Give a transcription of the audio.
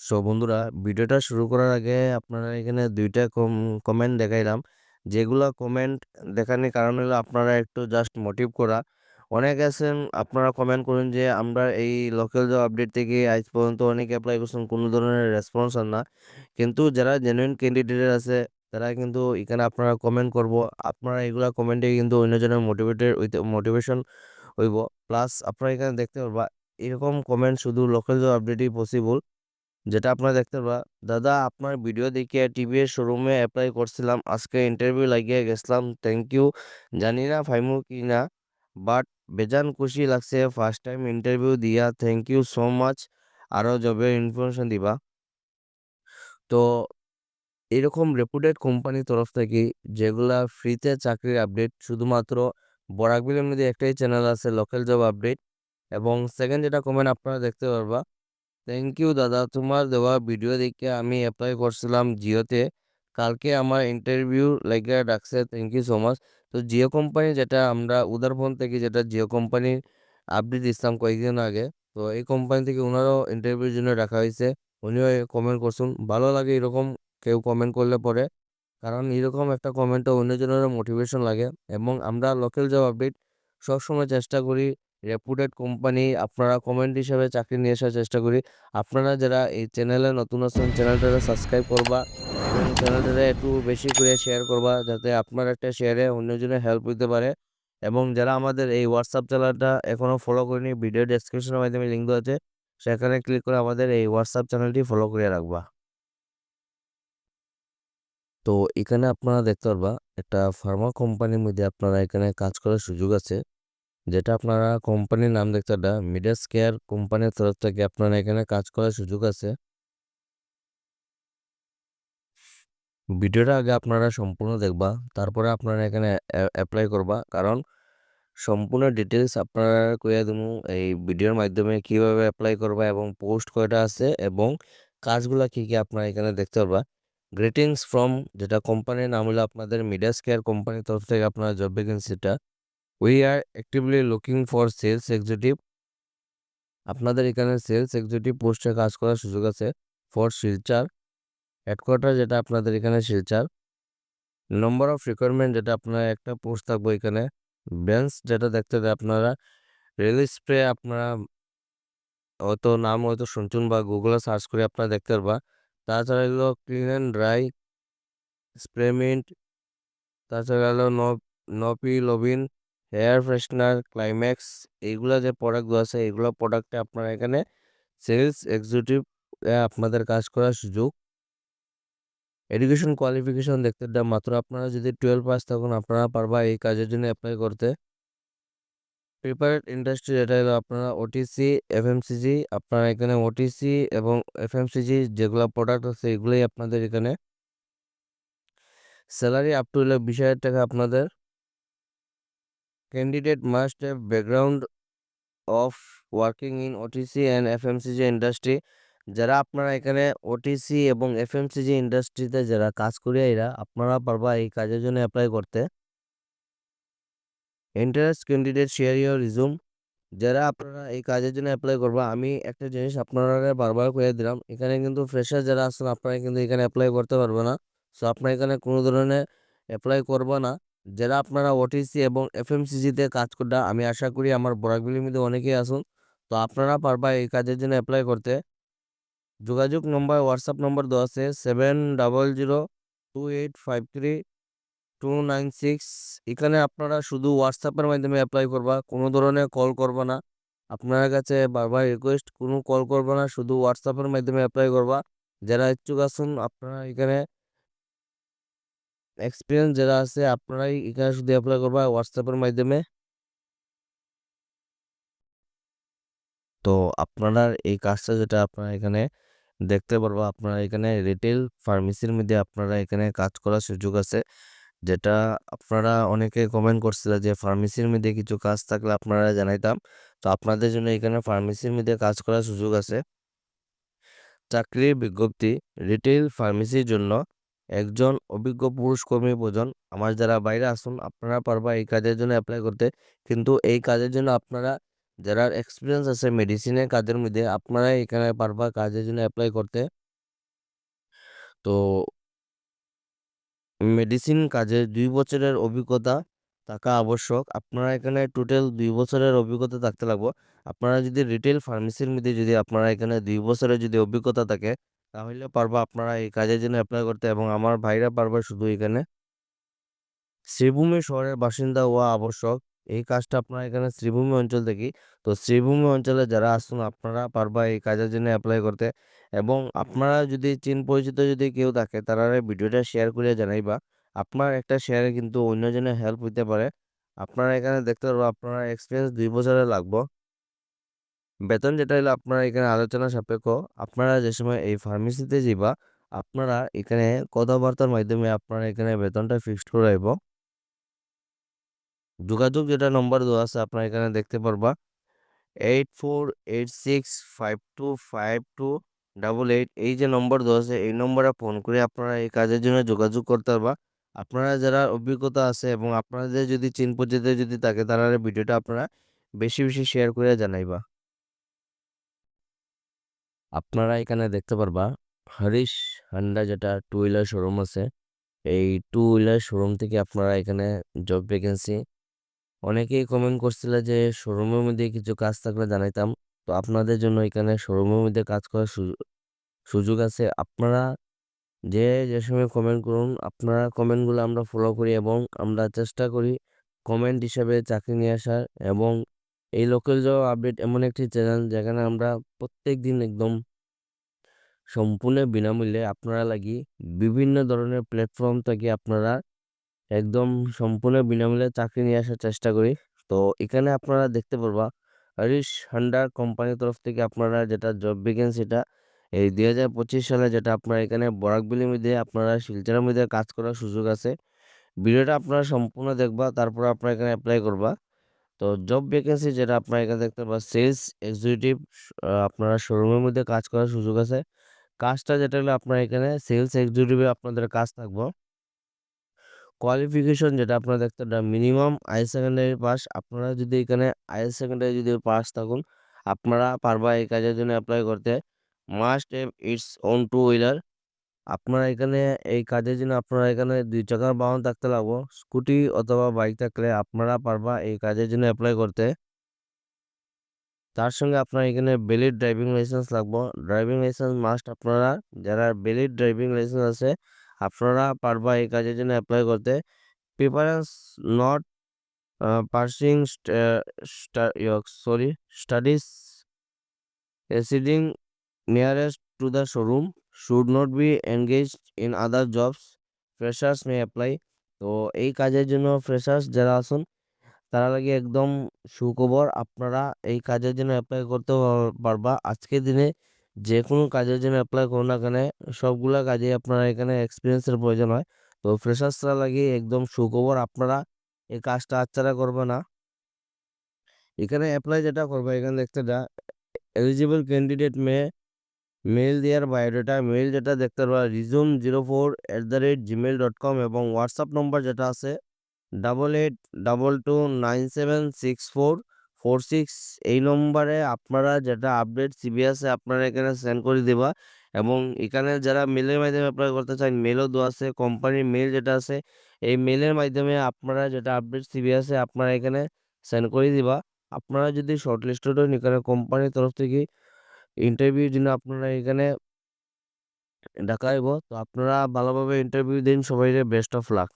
So বন্ধুরা, ভিডিওটা শুরু করার আগে আপনারা এখানে দুইটা কম কমেন্ট দেখাইলাম। যেগুলা কমেন্ট দেখানোর কারণ হলো আপনারা একটু জাস্ট মোটিভ করা। অনেক আছেন, আপনারা কমেন্ট করুন যে, আমরা এই লোকাল জব আপডেট থেকে আজ পর্যন্ত অনেক অ্যাপ্লাই করছেন, কোনো ধরনের রেসপন্স আর না। কিন্তু যারা জেনুইন ক্যান্ডিডেট আছে, তারা কিন্তু এখানে আপনারা কমেন্ট করব। আপনারা এগুলা কমেন্টে কিন্তু অন্যজনের মোটিভেটেড মোটিভেশন হইব। প্লাস আপনারা এখানে দেখতে পারবা, এরকম কমেন্ট শুধু লোকাল জব আপডেটই পসিবল যেটা আপনারা দেখতে পারবা দাদা আপনার ভিডিও দেখে টিভিএস শোরুমে অ্যাপ্লাই করছিলাম। আজকে ইন্টারভিউ লাগিয়ে গেছিলাম। থ্যাংক ইউ জানি না ফাইমু কি না বাট বেজান খুশি লাগছে। ফার্স্ট টাইম ইন্টারভিউ দিয়া। থ্যাংক ইউ সো মাচ আরও জবের ইনফরমেশন দিবা। তো এরকম রেপুটেড কোম্পানির তরফ থেকে যেগুলা ফ্রিতে চাকরির আপডেট শুধুমাত্র বরাকবিলের মধ্যে একটাই চ্যানেল আছে লোকাল জব আপডেট এবং সেকেন্ড যেটা কমেন্ট আপনারা দেখতে পারবা থ্যাংক ইউ দাদা। তোমার দেওয়া ভিডিও দেখে আমি অ্যাপ্লাই করছিলাম জিওতে। কালকে আমার ইন্টারভিউ লেগে ডাকছে থ্যাংক ইউ সো মাচ তো জিও কোম্পানি যেটা আমরা উদারবন থেকে যেটা জিও কোম্পানির আপডেট দিচ্ছিলাম কয়েকদিন আগে, তো এই কোম্পানি থেকে ওনারও ইন্টারভিউর জন্য রাখা হয়েছে। উনিও কমেন্ট করছেন। ভালো লাগে এরকম কেউ কমেন্ট করলে পরে। কারণ এরকম একটা কমেন্টও অন্যজনের মোটিভেশন লাগে। এবং আমরা লোকাল জব আপডেট সবসময় চেষ্টা করি রেপুটেড কোম্পানি, আপনারা কমেন্ট হিসাবে চাকরি নিয়ে আসার চেষ্টা করি। আপনারা যারা এই চ্যানেলে নতুন আছেন চ্যানেলটা সাবস্ক্রাইব করবা এবং একটু বেশি করে শেয়ার করবা যাতে আপনার একটা শেয়ারে অন্যজনের হেল্প হইতে পারে। এবং যারা আমাদের এই হোয়াটসঅ্যাপ চ্যানেলটা এখনও ফলো করেনি ভিডিও ডেসক্রিপশনের মাধ্যমে লিঙ্ক দেওয়া আছে, সেখানে ক্লিক করে আমাদের এই হোয়াটসঅ্যাপ চ্যানেলটি ফলো করে রাখবা। তো এখানে আপনারা দেখতে পারবা, একটা ফার্মা কোম্পানির মধ্যে আপনারা এখানে কাজ করার সুযোগ আছে। যেটা আপনারা কোম্পানির নাম দেখতে পারবা মিডাস কেয়ার কোম্পানির তরফ থেকে আপনারা এখানে কাজ করার সুযোগ আছে। ভিডিওটা আগে আপনারা সম্পূর্ণ দেখবা, তারপরে আপনারা এখানে অ্যাপ্লাই করবা। কারণ সম্পূর্ণ ডিটেলস আপনারা কইয়া দেবো এই ভিডিওর মাধ্যমে কীভাবে অ্যাপ্লাই করবা এবং পোস্ট কয়টা আছে এবং কাজগুলা কি কি আপনারা এখানে দেখতে পারবা। গ্রিটিংস ফ্রম যেটা কোম্পানির নাম হলো আপনাদের মিডাস কেয়ার কোম্পানির তরফ থেকে আপনার job ভ্যাকেন্সিটা we are actively looking for sales executive আপনাদের এখানে সেলস এক্সিকিউটিভ পোস্টে কাজ করার সুযোগ আছে ফর শিলচার হেডকোয়ার্টার যেটা আপনাদের এখানে শিলচার। নম্বর অফ রিকোয়ারমেন্ট যেটা আপনার একটা পোস্ট থাকব এখানে। বেঞ্চ যেটা দেখতে দেয় আপনারা। রেল স্প্রে আপনারা হয়তো নাম হয়তো শুনছুন বা গুগলে সার্চ করে আপনারা দেখতে পারবা। তাছাড়া হলো ক্লিন অ্যান্ড ড্রাই স্প্রেমিন্ট তাছাড়া হলো নপি লবিন হেয়ার ফ্রেশনার ক্লাইম্যাক্স এইগুলা যে প্রোডাক্টগুলো আছে, এইগুলো প্রোডাক্টে আপনারা এখানে সেলস এক্সিকিউটিভ আপনাদের কাজ করার সুযোগ। এডুকেশন কোয়ালিফিকেশন দেখতে মাত্র আপনারা যদি টুয়েলভ পাস তখন আপনারা পারবা এই কাজের জন্য অ্যাপ্লাই করতে। প্রিপারেড ইন্ডাস্ট্রি যেটা হলো আপনারা ওটিসি এফএমসিজি আপনারা এখানে ওটিসি এবং এফএমসিজি যেগুলো প্রোডাক্ট আছে, এগুলোই আপনাদের এখানে। স্যালারি আপ টু হলো বিশ হাজার টাকা আপনাদের। Candidate must have background of working in OTC and FMCG industry যারা আপনারা এখানে ওটিসি এবং এফএমসিজি ইন্ডাস্ট্রিতে যারা কাজ করে এরা, আপনারা পারবা এই কাজের জন্য অ্যাপ্লাই করতে। Interest candidate share your resume যারা আপনারা এই কাজের জন্য অ্যাপ্লাই করবা, আমি একটা জিনিস আপনারা বারবার করে দিলাম, এখানে কিন্তু ফ্রেশার যারা আছেন, আপনারা কিন্তু এখানে অ্যাপ্লাই করতে পারবে না। সো আপনারা এখানে কোনো ধরনের অ্যাপ্লাই করব না। যারা আপনারা ওটিসি এবং এফএমসিজিতে কাজ করতে আমি আশা করি আমার বরাকবিলির মধ্যে অনেকেই আসুন। তো আপনারা পারবা এই কাজের জন্য অ্যাপ্লাই করতে। যোগাযোগ নম্বর হোয়াটসঅ্যাপ নম্বর দেওয়া আছে seven double zero two eight five three two nine six এখানে আপনারা শুধু হোয়াটসঅ্যাপের মাধ্যমে অ্যাপ্লাই করবা, কোনো ধরনের কল করবা না। আপনার কাছে বারবার রিকোয়েস্ট কোনো কল করবা না, শুধু হোয়াটসঅ্যাপের মাধ্যমে অ্যাপ্লাই করবা। যারা ইচ্ছুক আসুন, আপনারা এখানে এক্সপিরিয়েন্স যারা আছে, আপনারাই এখানে শুধু অ্যাপ্লাই করবা হোয়াটসঅ্যাপের মাধ্যমে। তো আপনারা এই কাজটা যেটা আপনারা এখানে দেখতে পারব, আপনারা এখানে রিটেল ফার্মেসির মধ্যে আপনারা এখানে কাজ করার সুযোগ আছে। যেটা আপনারা অনেকে কমেন্ট করছিলেন যে ফার্মেসির মধ্যে কিছু কাজ থাকলে আপনারা জানাইতাম। তো আপনাদের জন্য এখানে ফার্মেসির মধ্যে কাজ করার সুযোগ আছে। চাকরির বিজ্ঞপ্তি রিটেল ফার্মেসির জন্য একজন অভিজ্ঞ পুরুষ কর্মী প্রয়োজন আমার যারা বাইরে আসুন, আপনারা পারবা এই কাজের জন্য অ্যাপ্লাই করতে। কিন্তু এই কাজের জন্য আপনারা, যারা এক্সপিরিয়েন্স আছে মেডিসিনের কাজের মধ্যে আপনারা এখানে পারবা কাজের জন্য অ্যাপ্লাই করতে। তো মেডিসিন কাজে দুই বছরের অভিজ্ঞতা থাকা আবশ্যক। আপনারা এখানে টোটাল দুই বছরের অভিজ্ঞতা থাকতে লাগবো। আপনারা যদি রিটেল ফার্মেসির মধ্যে যদি আপনারা এখানে দুই বছরের যদি অভিজ্ঞতা থাকে তাহলে পারবা আপনারা এই কাজের জন্য অ্যাপ্লাই করতে এবং আমার ভাইরা পারবা শুধু এখানে। শ্রীভূমি শহরের বাসিন্দা হওয়া আবশ্যক। এই কাজটা আপনারা এখানে শ্রীভূমি অঞ্চল থেকে তো শ্রীভূমি অঞ্চলে যারা আসুন, আপনারা পারবা এই কাজের জন্য অ্যাপ্লাই করতে। এবং আপনারা যদি চিন পরিচিত যদি কেউ থাকে, তারা ভিডিওটা শেয়ার করে জানাইবা। আপনার একটা শেয়ারে কিন্তু অন্যজনের হেল্প হইতে পারে। আপনারা এখানে দেখতে পারব, আপনারা এক্সপিরিয়েন্স দুই বছরে লাগবো। বেতন যেটা হলো আপনারা এখানে আলোচনা সাপেক্ষ। আপনারা যে সময় এই ফার্মেসিতে যাবা আপনারা এখানে কথাবার্তার মাধ্যমে আপনারা এখানে বেতনটা ফিক্সড করাইব যোগাযোগ যেটা নম্বর দেওয়া আছে, আপনারা এখানে দেখতে পারবা। Eight four eight six five two five two double eight এই যে নম্বর দেওয়া আছে, এই নম্বরে ফোন করে আপনারা এই কাজের জন্য যোগাযোগ করতে পারবা। আপনারা যারা অভিজ্ঞতা আছে এবং আপনাদের যদি চিন পরিচিত যদি থাকে তারা ভিডিওটা আপনারা বেশি বেশি শেয়ার করে জানাইবা। আপনারা এখানে দেখতে পারবা, হরিশ হান্ডা যেটা টু হুইলার শোরুম আছে, এই টু হুইলার শোরুম থেকে আপনারা এখানে জব ভ্যাকেন্সি অনেকেই কমেন্ট করছিল যে শোরুমের মধ্যে কিছু কাজ থাকলে জানাইতাম। তো আপনাদের জন্য এখানে শোরুমের মধ্যে কাজ করার সুযোগ আছে। আপনারা যে যে সময় কমেন্ট করুন, আপনারা কমেন্টগুলো আমরা ফলো করি এবং আমরা চেষ্টা করি কমেন্ট হিসাবে চাকরি নিয়ে আসার এবং এই লোকাল জব আপডেট এমন একটি চ্যানেল যেখানে আমরা প্রত্যেক দিন একদম সম্পূর্ণ বিনামূল্যে আপনারা লাগি বিভিন্ন ধরনের প্ল্যাটফর্ম থেকে আপনারা একদম সম্পূর্ণ বিনামূল্যে চাকরি নিয়ে আসার চেষ্টা করি। তো এখানে আপনারা দেখতে পারবা হরিশ হান্ডা কোম্পানির তরফ থেকে আপনারা যেটা জব ভ্যাকেন্সিটা এই দুই হাজার পঁচিশ সালে যেটা আপনারা এখানে বরাকবিলির মধ্যে আপনারা শিলচরের মধ্যে কাজ করার সুযোগ আছে। ভিডিওটা আপনারা সম্পূর্ণ দেখবা, তারপর আপনারা এখানে অ্যাপ্লাই করবা। তো জব ভ্যাকেন্সি যেটা আপনারা এখানে দেখতে পাবেন সেলস এক্সিকিউটিভ আপনারা শোরুমের মধ্যে কাজ করার সুযোগ আছে। কাজটা যেটা হলো আপনার এখানে সেলস এক্সিকিউটিভে আপনাদের কাজ থাকব। কোয়ালিফিকেশন যেটা আপনারা দেখতে মিনিমাম হায়ার সেকেন্ডারি পাস আপনারা যদি এখানে হায়ার সেকেন্ডারি যদি পাস থাকুন, আপনারা পারবা এই কাজের জন্য অ্যাপ্লাই করতে। Must have its own two wheeler আপনারা এখানে এই কাজের জন্য আপনারা এখানে দুই চাকার বাহন থাকতে লাগবো। স্কুটি অথবা বাইক থাকলে আপনারা পারবা এই কাজের জন্য অ্যাপ্লাই করতে। তার সঙ্গে আপনার এখানে ভ্যালিড ড্রাইভিং লাইসেন্স লাগবো। ড্রাইভিং লাইসেন্স মাস্ট আপনারা, যারা ভ্যালিড ড্রাইভিং লাইসেন্স আছে, আপনারা পারবা এই কাজের জন্য অ্যাপ্লাই করতে। Preference not pursuing sorry studies residing nearest to the showroom should not be engaged in other jobs freshers may apply তো এই কাজের জন্য ফ্রেশার্স যারা আসুন তারা লাগে একদম সুখবর। আপনারা এই কাজের জন্য অ্যাপ্লাই করতে পারবা। আজকের দিনে যে কোনো কাজের জন্য অ্যাপ্লাই করুন না কেন, সবগুলা কাজে আপনারা এখানে এক্সপিরিয়েন্সের প্রয়োজন হয়। তো ফ্রেশার্সরা লাগে একদম সুখবর। আপনারা এই কাজটা আচ্ছারা করবে না। এখানে অ্যাপ্লাই যেটা করবে, এখানে দেখতে যা এলিজিবল ক্যান্ডিডেট মে মেল দেওয়ার বায়োডাটা মেল যেটা দেখতে পারবা resume zero four at the rate Gmail dot com এবং হোয়াটসঅ্যাপ নম্বর যেটা আছে double eight double two nine seven six four four six এই নম্বরে আপনারা যেটা আপডেট সিবি আছে আপনারা এখানে সেন্ড করে দেবা এবং এখানে যারা মেলের মাধ্যমে অ্যাপ্লাই করতে চান মেলও দেওয়া আছে কোম্পানির মেল যেটা আছে, এই মেলের মাধ্যমে আপনারা যেটা আপডেট সিবি আছে আপনারা এখানে সেন্ড করে দিবা। আপনারা যদি শর্ট লিস্টেড হন এখানে কোম্পানির তরফ থেকে ইন্টারভিউর দিন আপনারা এখানে ডাকা তো আপনারা ভালোভাবে ইন্টারভিউ দিন সবাই বেস্ট অফ লাক